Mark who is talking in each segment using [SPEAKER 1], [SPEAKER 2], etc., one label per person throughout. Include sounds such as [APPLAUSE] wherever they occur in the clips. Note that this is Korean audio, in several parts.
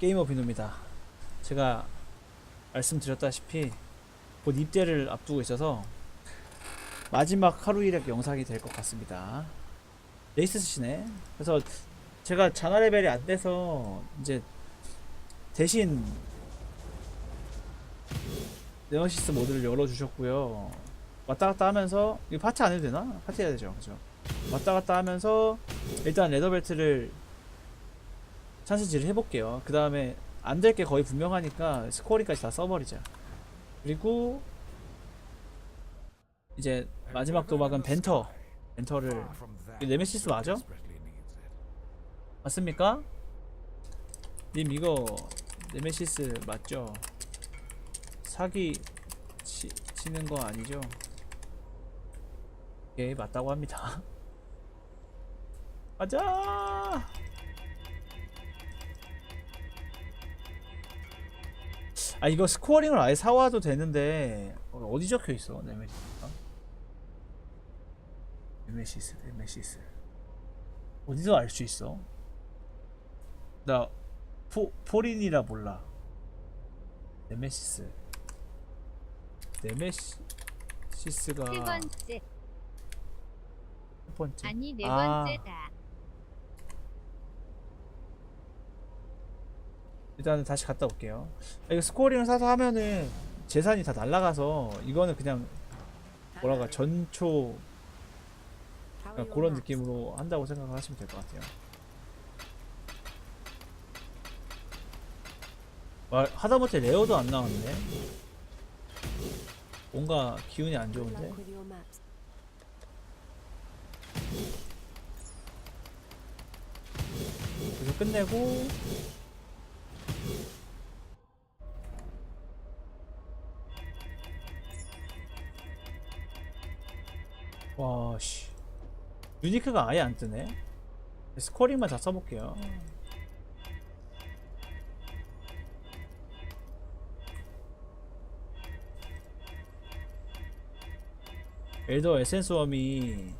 [SPEAKER 1] 게이머 비누입니다. 제가 말씀드렸다시피 곧 입대를 앞두고 있어서 마지막 하루 일의 영상이 될 것 같습니다. 레이스 쓰시네. 그래서 제가 자나 레벨이 안 돼서 이제 대신 네오시스 모드를 열어주셨고요. 왔다 갔다 하면서 이거 파티 안 해도 되나? 파티 해야 되죠, 그죠? 왔다 갔다 하면서 일단 레더벨트를 찬스질을 해볼게요. 그 다음에 안 될 게 거의 분명하니까 스코어링까지 다 써버리자. 그리고 이제 마지막 도박은 벤터. 벤터를 네메시스 맞아? 맞습니까? 님 이거 네메시스 맞죠? 사기 치, 치는 거 아니죠? 예 맞다고 합니다. [LAUGHS] 가자. 아 이거 스코어링을 아예 사와도 되는데 어, 어디 적혀 있어 네메시스가? 네메시스 네메시스 어디서 알 수 있어? 나 포, 포린이라 몰라 네메시스 네메시스가
[SPEAKER 2] 세 번째
[SPEAKER 1] 첫 번째
[SPEAKER 2] 아니 네
[SPEAKER 1] 아.
[SPEAKER 2] 번째다.
[SPEAKER 1] 일단은 다시 갔다 올게요. 아, 이거 스코어링을 사서 하면은 재산이 다 날라가서 이거는 그냥 뭐랄까 전초 그냥 그런 느낌으로 한다고 생각을 하시면 될 것 같아요. 와, 하다못해 레어도 안 나왔네. 뭔가 기운이 안 좋은데. 그래서 끝내고 와, 씨. 유니크가 아예 안 뜨네. 스코어링만 다 써볼게요. 엘더 에센스 웜이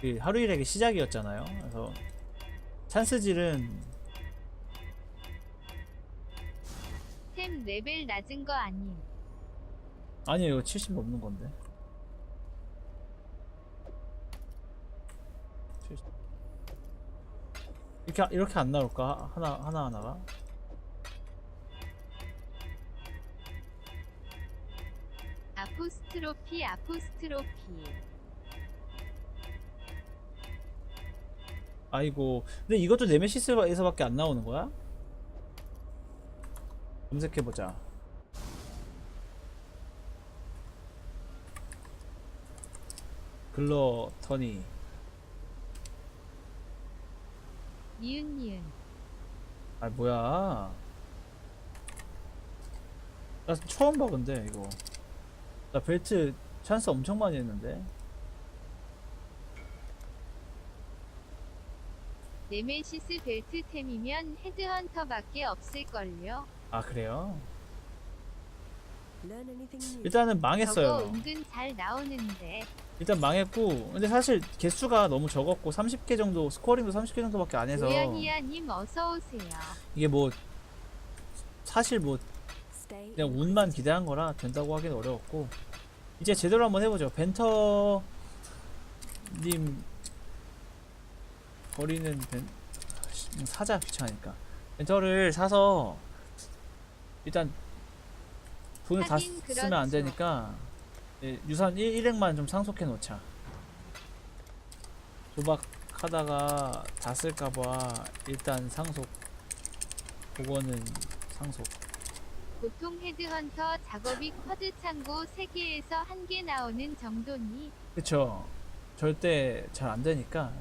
[SPEAKER 1] 그 하루 일의 시작이었잖아요. 그래서 찬스질은
[SPEAKER 2] 템 레벨 낮은 거 아님.
[SPEAKER 1] 아니에요. 이거 70 넘는 건데. 이렇게 이렇게 안 나올까? 하나 하나 하나가?
[SPEAKER 2] 아포스트로피 아포스트로피.
[SPEAKER 1] 아이고. 근데 이것도 네메시스에서밖에 안 나오는 거야? 검색해 보자. 글러 터니.
[SPEAKER 2] 니은 니은.
[SPEAKER 1] 아 뭐야? 나 처음 봐 근데 이거. 나 벨트 찬스 엄청 많이 했는데.
[SPEAKER 2] 네메시스 벨트 템이면 헤드헌터밖에 없을걸요.
[SPEAKER 1] 아 그래요?
[SPEAKER 3] 일단
[SPEAKER 1] 일단은
[SPEAKER 2] 저거
[SPEAKER 1] 망했어요.
[SPEAKER 2] 은근 잘 나오는데.
[SPEAKER 1] 일단 망했고 근데 사실 개수가 너무 적었고 30개 정도 스코어링도 30개 정도밖에 안 해서
[SPEAKER 2] 우연히야님 어서 오세요.
[SPEAKER 1] 이게 뭐 사실 뭐 그냥 운만 기대한 거라 된다고 하기는 어려웠고 이제 제대로 한번 해보죠. 벤터 님 버리는 벤 사자 귀찮으니까 벤터를 사서 일단 돈을 다
[SPEAKER 2] 하긴
[SPEAKER 1] 쓰면 안
[SPEAKER 2] 그렇죠.
[SPEAKER 1] 되니까 예, 유산 1, 액만 좀 상속해 놓자. 조박하다가 다 쓸까봐 일단 상속. 그거는 상속.
[SPEAKER 2] 보통 헤드헌터 작업이 쿼드 창고 3개에서 1개 나오는 정도니
[SPEAKER 1] 그쵸. 절대 잘 안 되니까.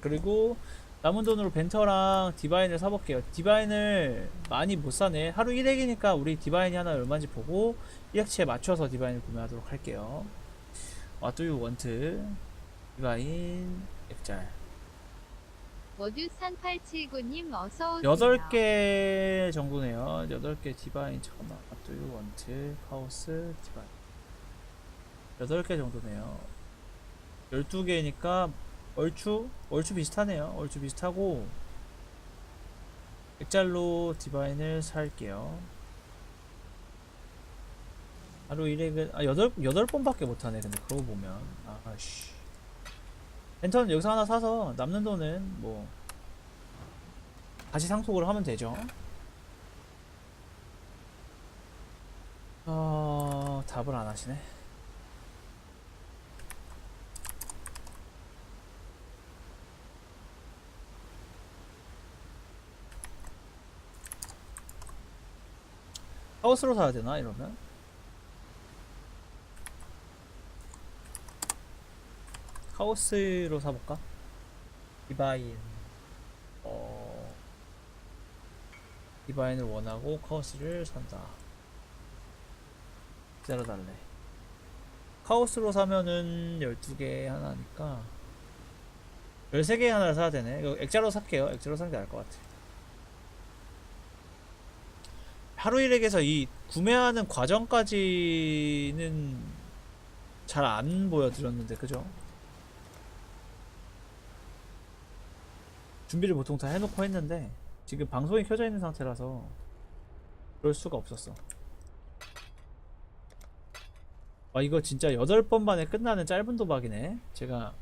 [SPEAKER 1] 그리고 남은 돈으로 벤터랑 디바인을 사볼게요. 디바인을 많이 못 사네. 하루 1액이니까 우리 디바인이 하나 얼마인지 보고 1액치에 맞춰서 디바인을 구매하도록 할게요. What do you want? 디바인 액잘.
[SPEAKER 2] 모두 3879님 어서 오세요.
[SPEAKER 1] 8개 정도네요. 8개 디바인 잠깐만. What do you want? 하우스 디바인. 8개 정도네요. 12개니까 얼추 얼추 비슷하네요. 얼추 비슷하고 액잘로 디바인을 살게요. 하루 일액은 아 여덟 여덟 번밖에 못하네. 근데 그러고 보면 아씨. 랜턴 여기서 하나 사서 남는 돈은 뭐 다시 상속을 하면 되죠. 어 답을 안 하시네. 하우스로 사야 되나 이러면? 하우스로 사볼까? 디바인. 어 디바인을 원하고 카우스를 산다. 기다려달래. 카우스로 사면은 12개 하나니까 13개 하나를 사야 되네. 이거 액자로 살게요. 액자로 사는 게 나을 것 같아 하루 일액에서 이 구매하는 과정까지는 잘 안 보여드렸는데 그죠? 준비를 보통 다 해놓고 했는데 지금 방송이 켜져 있는 상태라서 그럴 수가 없었어. 와 이거 진짜 8번 만에 끝나는 짧은 도박이네. 제가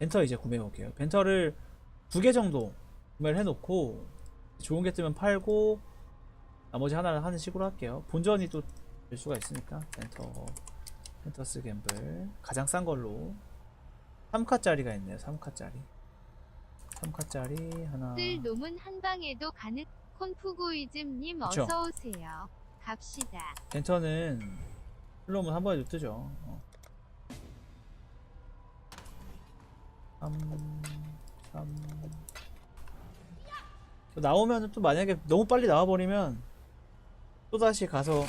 [SPEAKER 1] 벤터 이제 구매해 볼게요. 벤터를 두 개 정도 구매를 해놓고 좋은 게 뜨면 팔고 나머지 하나를 하는 식으로 할게요 본전이 또 될 수가 있으니까 벤터 펜터스 갬블 가장 싼 걸로 3카짜리가 있네요 3카짜리 3카짜리 하나
[SPEAKER 2] 쓸 놈은 한 방에도 가능. 콘푸고이즘님
[SPEAKER 1] 그쵸.
[SPEAKER 2] 어서 오세요. 갑시다.
[SPEAKER 1] 벤터는 플롬은 한 번에도 뜨죠 어. 3 3 나오면은 또 만약에 너무 빨리 나와버리면 또 다시 가서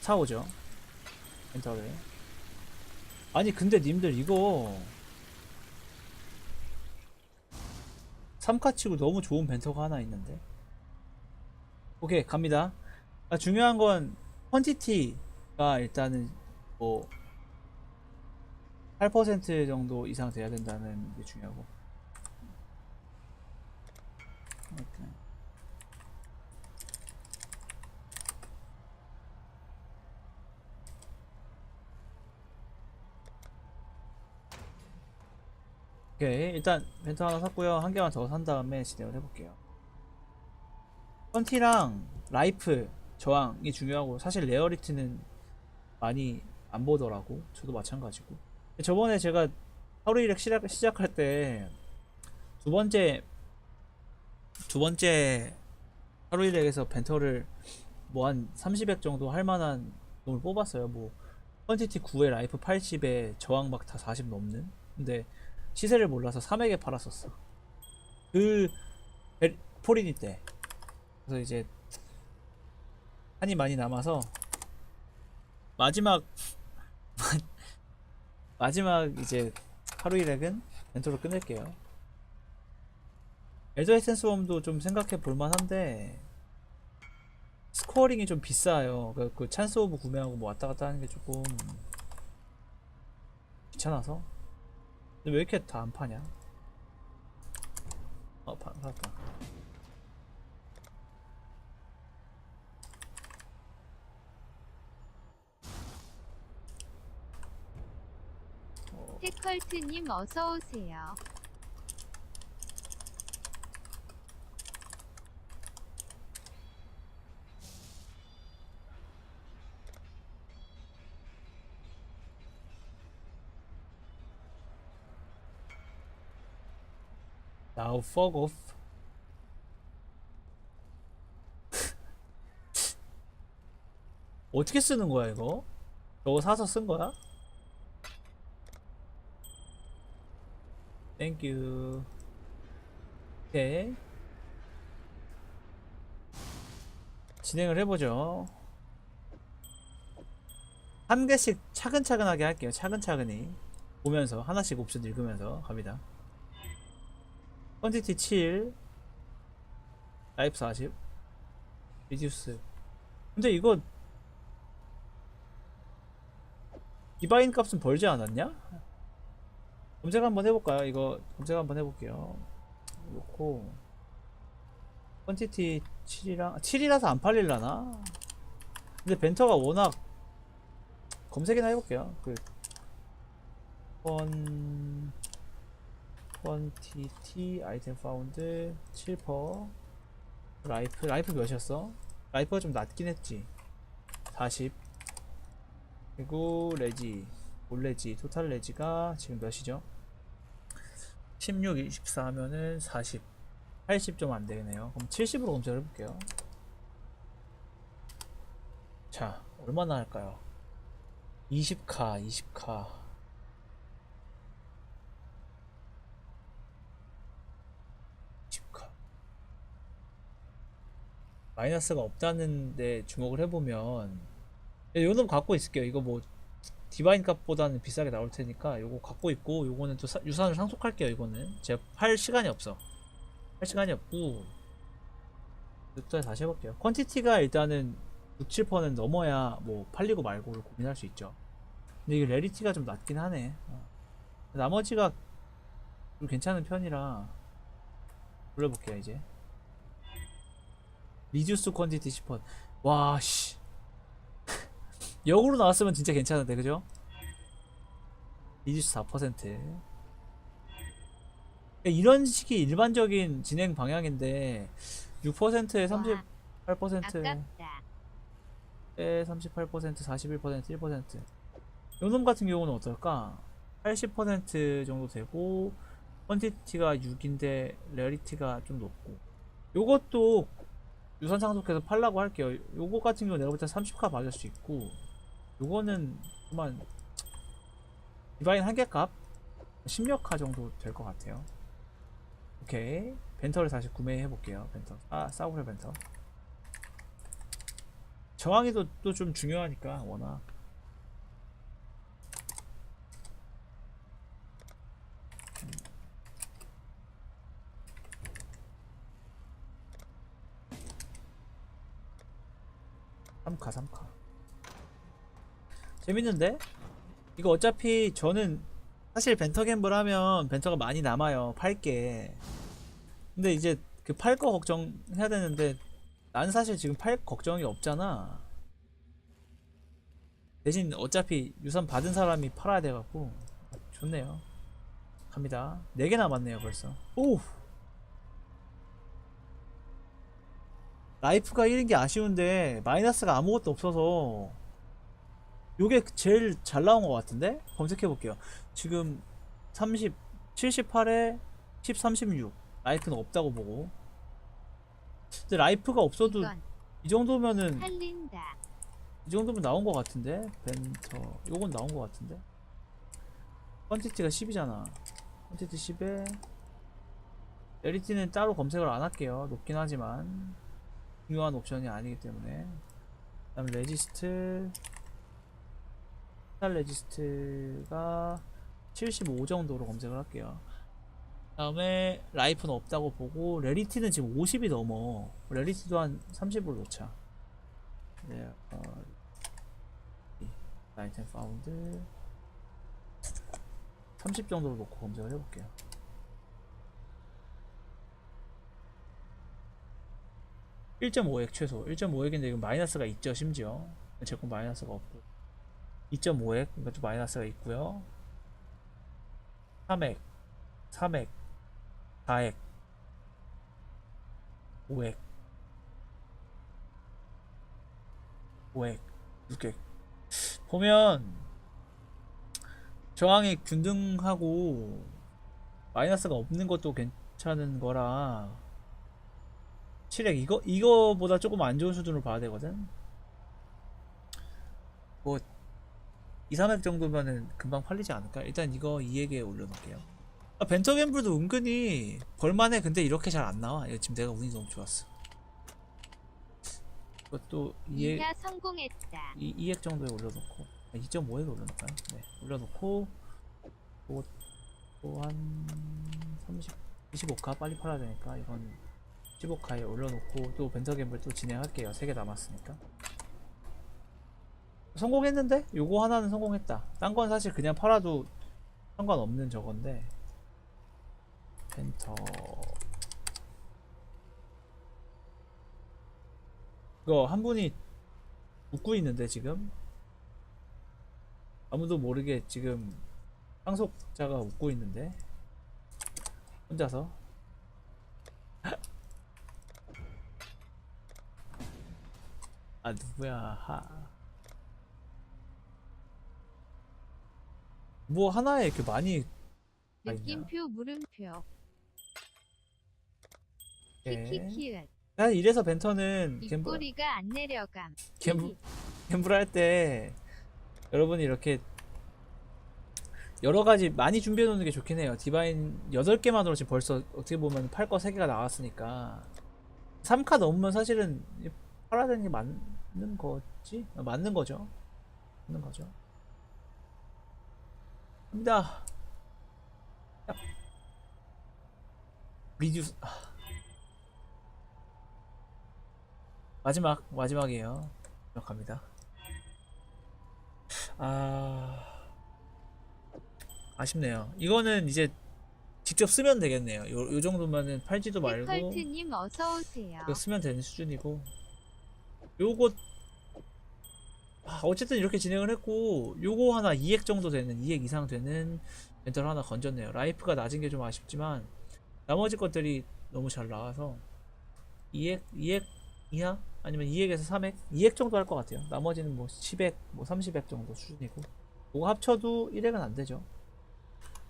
[SPEAKER 1] 사오죠. 벤터를. 아니 근데 님들 이거 3카 치고 너무 좋은 벤터가 하나 있는데? 오케이 갑니다. 아, 중요한 건 퀀티티가 일단은 뭐 8% 정도 이상 돼야 된다는 게 중요하고. 오케이. 오케이. 일단 벤트 하나 샀고요. 한 개만 더 산 다음에 진행을 해볼게요. 펀티랑 라이프 저항이 중요하고 사실 레어리티는 많이 안 보더라고. 저도 마찬가지고 저번에 제가 하루 일렉 시작, 시작할 때 두 번째 두 번째 하루 일렉에서 벤터를 뭐 한 30액 정도 할 만한 놈을 뽑았어요. 뭐 펀티티 9에 라이프 80에 저항 막다40 넘는? 근데 시세를 몰라서 3액에 팔았었어. 그 베- 포리니 때. 그래서 이제 한이 많이 남아서 마지막 마지막 이제 하루 일액은 벤토로 끝낼게요. 엘더 에센스 웜도 좀 생각해 볼 만한데 스코어링이 좀 비싸요. 그, 그 찬스 오브 구매하고 뭐 왔다 갔다 하는 게 조금 귀찮아서. 근데 왜 이렇게 다 안 파냐? 어, 파, 팔았다.
[SPEAKER 2] 테 컬트님 어서 오세요.
[SPEAKER 1] Fuck off. [LAUGHS] 어떻게 쓰는 거야 이거? 저거 사서 쓴 거야? 땡큐 오케이. 진행을 해보죠. 한 개씩 차근차근하게 할게요. 차근차근히. 보면서 하나씩 옵션 읽으면서 갑니다. 퀀티티 7 라이프 40 리듀스 근데 이거 디바인 값은 벌지 않았냐? 검색 한번 해볼까요? 이거 검색 한번 해볼게요. 놓고 퀀티티 7이랑 7이라서 안 팔릴라나? 근데 벤터가 워낙 검색이나 해볼게요. 그 권... 퀀티티 아이템 파운드 7퍼 라이프 라이프 몇이었어? 라이프가 좀 낮긴 했지 40 그리고 레지 올레지 토탈 레지가 지금 몇이죠? 16, 24 하면은 40 80 좀 안 되네요. 그럼 70으로 검색을 해볼게요. 자 얼마나 할까요? 20카 20카. 마이너스가 없다는데 주목을 해보면 요놈 갖고 있을게요. 이거 뭐 디바인 값보다는 비싸게 나올 테니까 요거 갖고 있고 요거는 또 사- 유산을 상속할게요 이거는. 제가 팔 시간이 없어. 할 시간이 없고. 또 다시 해볼게요. 퀀티티가 일단은 6, 7%는 넘어야 뭐 팔리고 말고를 고민할 수 있죠. 근데 이게 레리티가 좀 낮긴 하네. 어. 나머지가 좀 괜찮은 편이라 불러볼게요 이제. 리듀스 퀀티티 10%. 와, 씨. 역으로 나왔으면 진짜 괜찮은데, 그죠? 리듀스 4%. 이런 식이 일반적인 진행 방향인데, 6%에 38%에
[SPEAKER 2] 아깝다.
[SPEAKER 1] 38%, 41%, 1%. 요놈 같은 경우는 어떨까? 80% 정도 되고, 퀀티티가 6인데, 레어리티가 좀 높고. 요것도 유선 상속해서 팔라고 할게요. 요거 같은 경우 내가 볼 때 30카 받을 수 있고, 요거는 그만 디바인 한개값 16카 정도 될 것 같아요. 오케이. 벤터를 다시 구매해 볼게요. 벤터. 아, 사우헬 벤터. 저항이도 또 좀 중요하니까 워낙 삼카 삼카 재밌는데? 이거 어차피 저는 사실 벤터 갬블 하면 벤터가 많이 남아요 팔게 근데 이제 그 팔 거 걱정해야 되는데 난 사실 지금 팔 걱정이 없잖아. 대신 어차피 유산 받은 사람이 팔아야 돼갖고 좋네요. 갑니다. 4개 남았네요 벌써. 오! 라이프가 1인 게 아쉬운데 마이너스가 아무것도 없어서 요게 제일 잘 나온 것 같은데? 검색해 볼게요. 지금 30, 78에 10, 36 라이프는 없다고 보고. 근데 라이프가 없어도
[SPEAKER 2] 이
[SPEAKER 1] 정도면은
[SPEAKER 2] 팔린다.
[SPEAKER 1] 이 정도면 나온 것 같은데? 벤터. 요건 나온 것 같은데? 퀀티티가 10이잖아. 퀀티티 10에 레리티는 따로 검색을 안 할게요. 높긴 하지만. 중요한 옵션이 아니기 때문에. 그 다음에 레지스트 스탈 레지스트가 75 정도로 검색을 할게요. 다음에 라이프는 없다고 보고 레리티는 지금 50이 넘어. 레리티도 한 30으로 놓자. 네, 어, 아이템 파운드 30 정도로 놓고 검색을 해볼게요. (1.5액) 최소. (1.5액인데) 이거 마이너스가 있죠 심지어. 제건 마이너스가 없고 (2.5액) 이것도 마이너스가 있고요 (3액) (3액) (4액) (5액) 5액 6액 보면 저항이 균등하고 마이너스가 없는 것도 괜찮은 거라 7액 이거 이거보다 조금 안 좋은 수준으로 봐야 되거든. 뭐 2, 3액 정도면은 금방 팔리지 않을까? 일단 이거 2액에 올려놓을게요. 아, 벤터 갬블도 은근히 벌만해. 근데 이렇게 잘 안 나와. 이거 지금 내가 운이 너무 좋았어. 이것도 2액
[SPEAKER 2] 이가 성공했다.
[SPEAKER 1] 이 2액 정도에 올려놓고 2.5액에 올려놓을까요? 네 올려놓고 이것도 한 30, 25카 빨리 팔아야 되니까 이건 15카에 올려놓고 또 벤터 갬블 또 진행할게요 3개 남았으니까 성공했는데? 요거 하나는 성공했다. 딴 건 사실 그냥 팔아도 상관없는 저건데. 펜터. 이거 한 분이 웃고 있는데 지금? 아무도 모르게 지금 상속자가 웃고 있는데. 혼자서. [LAUGHS] 아 누구야. 하. 뭐 하나에 이렇게 많이 아?
[SPEAKER 2] 느낌표 물음표.
[SPEAKER 1] 예.
[SPEAKER 2] 키키키읓.
[SPEAKER 1] 난 이래서 벤터는 갬블
[SPEAKER 2] 입꼬리가 안 내려감.
[SPEAKER 1] 갬블 갬블 할때 여러분이 이렇게 여러 가지 많이 준비해 놓는 게 좋긴 해요. 디바인 8개만으로 지금 벌써 어떻게 보면 팔 거 3개가 나왔으니까 3카 넘으면 사실은 팔아야 되는 게 맞는 거지? 아, 맞는 거죠. 맞는 거죠. 갑니다. 야. 리듀스 아. 마지막 마지막이에요. 갑니다. 아 아쉽네요. 이거는 이제 직접 쓰면 되겠네요. 요, 요 정도면은 팔지도 말고
[SPEAKER 2] 해컬트님 어서 오세요.
[SPEAKER 1] 쓰면 되는 수준이고 아, 어쨌든 이렇게 진행을 했고 요거 하나 2액 정도 되는 2액 이상 되는 멘탈 하나 건졌네요. 라이프가 낮은 게 좀 아쉽지만 나머지 것들이 너무 잘 나와서 2액 2액 이하 아니면 2액에서 3액 2액 정도 할 것 같아요. 나머지는 뭐 10액 뭐 30액 정도 수준이고 요거 합쳐도 1액은 안 되죠.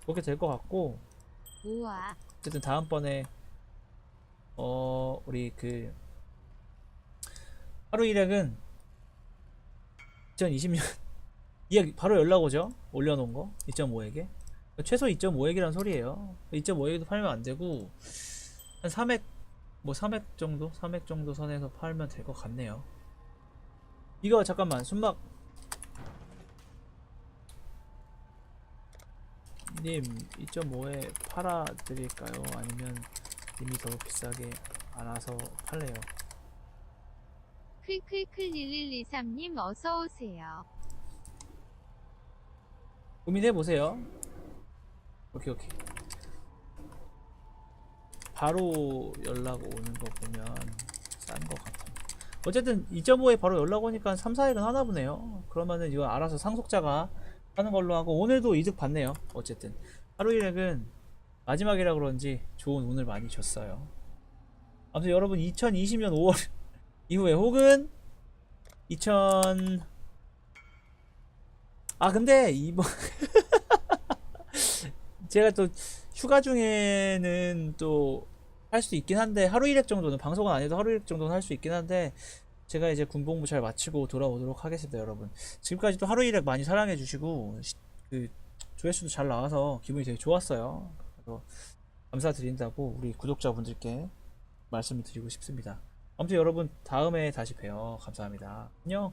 [SPEAKER 1] 그렇게 될 것 같고
[SPEAKER 2] 우와.
[SPEAKER 1] 어쨌든 다음번에 어 우리 그 하루 일액은 2020년 [LAUGHS] 이야기 바로 연락 오죠? 올려놓은 거? 2.5액에 최소 2.5액이란 소리예요. 2.5액도 팔면 안 되고 한 3액 뭐 3액 정도? 3액 정도 선에서 팔면 될 것 같네요. 이거 잠깐만 순막. 님 2.5에 팔아 드릴까요? 아니면 님이 더 비싸게 알아서 팔래요?
[SPEAKER 2] 클클클 1123님 어서 오세요.
[SPEAKER 1] 고민해 보세요. 오케이 오케이. 바로 연락 오는 거 보면 싼 거 같아. 어쨌든 2.5에 바로 연락 오니까 3, 4액은 하나 보네요. 그러면은 이거 알아서 상속자가 하는 걸로 하고 오늘도 이득 봤네요. 어쨌든 하루 일액은 마지막이라 그런지 좋은 운을 많이 줬어요. 아무튼 여러분 2020년 5월 이후에 혹은 2000 아 근데 이번 [LAUGHS] 제가 또 휴가 중에는 또 할 수 있긴 한데 하루 일액 정도는 방송은 안 해도 하루 일액 정도는 할 수 있긴 한데 제가 이제 군복무 잘 마치고 돌아오도록 하겠습니다 여러분. 지금까지 또 하루 일액 많이 사랑해 주시고 시- 그 조회수도 잘 나와서 기분이 되게 좋았어요. 감사드린다고 우리 구독자분들께 말씀을 드리고 싶습니다 아무튼 여러분 다음에 다시 봬요. 감사합니다. 안녕